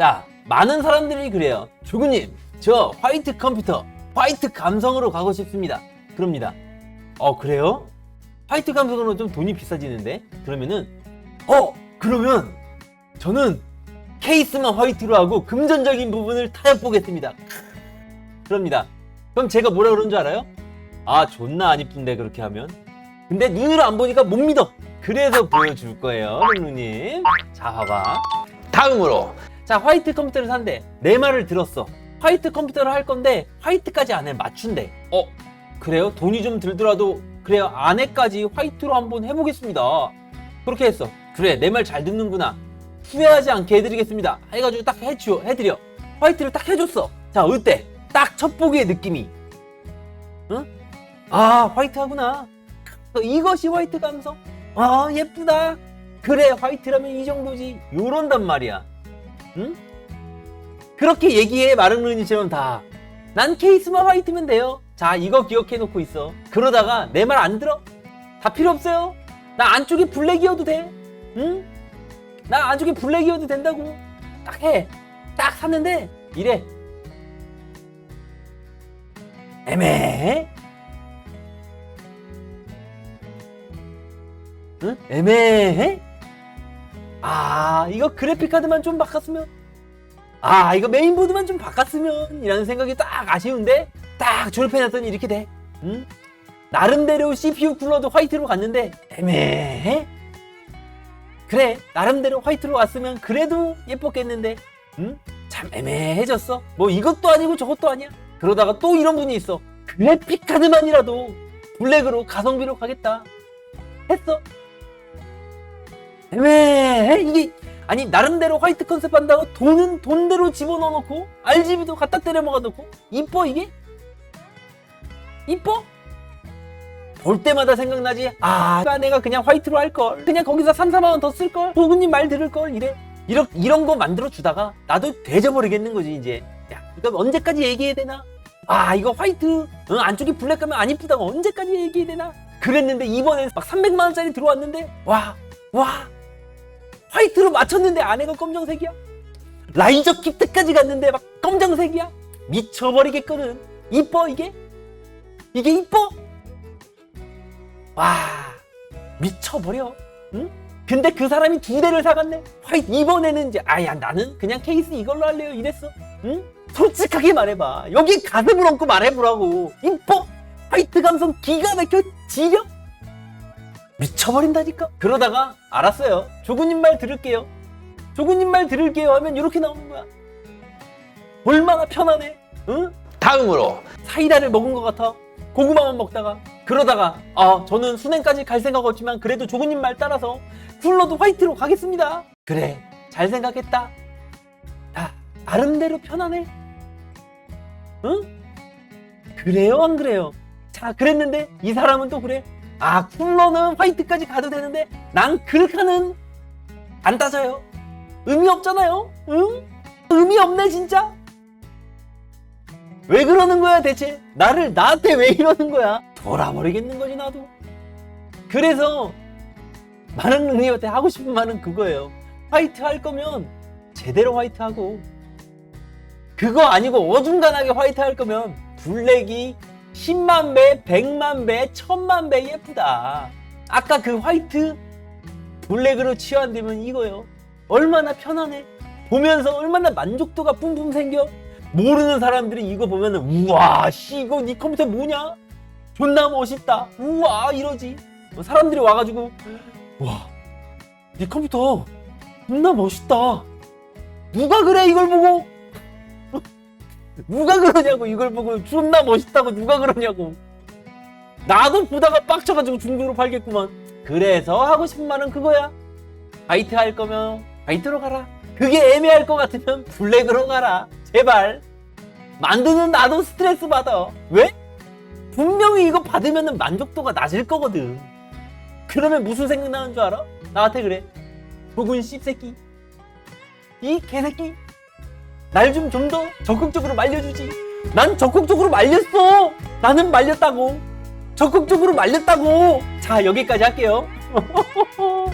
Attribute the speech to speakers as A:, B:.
A: 자, 많은 사람들이 그래요. 조구님, 저 화이트 컴퓨터, 화이트 감성으로 가고 싶습니다. 그럽니다. 어, 그래요? 화이트 감성으로 좀 돈이 비싸지는데? 그러면은, 어, 그러면 저는 케이스만 화이트로 하고 금전적인 부분을 타협 보겠습니다. 그럽니다. 그럼 제가 뭐라 그런 줄 알아요? 아, 존나 안 이쁜데, 그렇게 하면. 근데 눈으로 안 보니까 못 믿어. 그래서 보여줄 거예요, 롱루님. 자, 봐봐. 다음으로. 자, 화이트 컴퓨터를 산대. 내 말을 들었어. 화이트 컴퓨터를 할 건데, 화이트까지 안에 맞춘대. 어, 그래요? 돈이 좀 들더라도, 그래요. 안에까지 화이트로 한번 해보겠습니다. 그렇게 했어. 그래, 내 말 잘 듣는구나. 후회하지 않게 해드리겠습니다. 해가지고 딱 해줘, 해드려. 화이트를 딱 해줬어. 자, 어때? 딱 첫 보기의 느낌이. 응? 아, 화이트 하구나. 이것이 화이트 감성? 아, 예쁘다. 그래, 화이트라면 이 정도지. 요런단 말이야. 응? 그렇게 얘기해, 마른루니처럼 다. 난 케이스만 화이트면 돼요. 자, 이거 기억해 놓고 있어. 그러다가 내 말 안 들어? 다 필요 없어요. 나 안쪽에 블랙이어도 돼. 응? 나 안쪽에 블랙이어도 된다고. 딱 해. 딱 샀는데, 이래. 애매해? 응? 애매해? 아, 이거 그래픽카드만 좀 바꿨으면? 아, 이거 메인보드만 좀 바꿨으면? 이라는 생각이 딱 아쉬운데? 딱 졸업해놨더니 이렇게 돼. 응? 나름대로 CPU 쿨러도 화이트로 갔는데, 애매해? 그래, 나름대로 화이트로 왔으면 그래도 예뻤겠는데, 응? 참 애매해졌어. 뭐 이것도 아니고 저것도 아니야. 그러다가 또 이런 분이 있어. 그래픽카드만이라도 블랙으로 가성비로 가겠다. 했어. 애매해. 이게, 아니, 나름대로 화이트 컨셉 한다고 돈은 돈대로 집어넣어 놓고, RGB도 갖다 때려 먹어 놓고, 이뻐, 이게? 이뻐? 볼 때마다 생각나지? 아, 내가 그냥 화이트로 할걸. 그냥 거기서 3, 4만원 더 쓸걸. 보구님 말 들을걸. 이래. 이런, 이런 거 만들어 주다가 나도 돼져버리겠는 거지, 이제. 야, 이거 언제까지 얘기해야 되나? 아, 이거 화이트. 응, 안쪽이 블랙 가면 안 이쁘다고 언제까지 얘기해야 되나? 그랬는데 이번엔 막 300만원짜리 들어왔는데, 와, 와. 화이트로 맞췄는데 안에가 검정색이야? 라이저 킥트까지 갔는데 막 검정색이야? 미쳐버리겠거든. 이뻐, 이게? 이게 이뻐? 와 미쳐버려 응? 근데 그 사람이 두 대를 사갔네 화이트 이번에는 이제 아야 나는 그냥 케이스 이걸로 할래요 이랬어 응? 솔직하게 말해봐 여기 가슴을 얹고 말해보라고 이뻐 화이트 감성 기가 막혀 지려 미쳐버린다니까? 그러다가 알았어요. 조구님 말 들을게요. 조구님 말 들을게요 하면 이렇게 나오는 거야. 얼마나 편하네. 응? 다음으로. 사이다를 먹은 것 같아. 고구마만 먹다가. 그러다가 아 저는 순행까지 갈 생각 없지만 그래도 조구님 말 따라서 쿨러도 화이트로 가겠습니다. 그래 잘 생각했다. 야 나름대로 편하네. 응? 그래요 안 그래요? 자 그랬는데 이 사람은 또 그래 아 쿨러는 화이트까지 가도 되는데 난 그렇게는 안 따져요 의미 없잖아요 응? 의미 없네 진짜 왜 그러는 거야 대체? 나를 나한테 왜 이러는 거야? 돌아버리겠는 거지 나도. 그래서 많은 능력한테 하고 싶은 말은 그거예요. 화이트 할 거면 제대로 화이트 하고 그거 아니고 어중간하게 화이트 할 거면 블랙이 10만 배, 100만 배, 1000만 배 예쁘다. 아까 그 화이트 블랙으로 치환되면 이거요. 얼마나 편하네. 보면서 얼마나 만족도가 뿜뿜 생겨. 모르는 사람들이 이거 보면은 우와 씨 이거 니 컴퓨터 뭐냐 존나 멋있다 우와 이러지 뭐 사람들이 와가지고 와니 컴퓨터 존나 멋있다 누가 그래 이걸 보고 누가 그러냐고 이걸 보고 존나 멋있다고 누가 그러냐고. 나도 보다가 빡쳐가지고 중고로 팔겠구만. 그래서 하고 싶은 말은 그거야. 화이트 할 거면 화이트로 가라. 그게 애매할 것 같으면 블랙으로 가라. 제발. 만드는 나도 스트레스 받아. 왜? 분명히 이거 받으면 만족도가 낮을 거거든. 그러면 무슨 생각 나는 줄 알아? 나한테 그래. 조군 씹새끼. 이 개새끼 날 좀 좀 더 적극적으로 말려주지. 난 적극적으로 말렸어. 나는 말렸다고. 적극적으로 말렸다고. 자 여기까지 할게요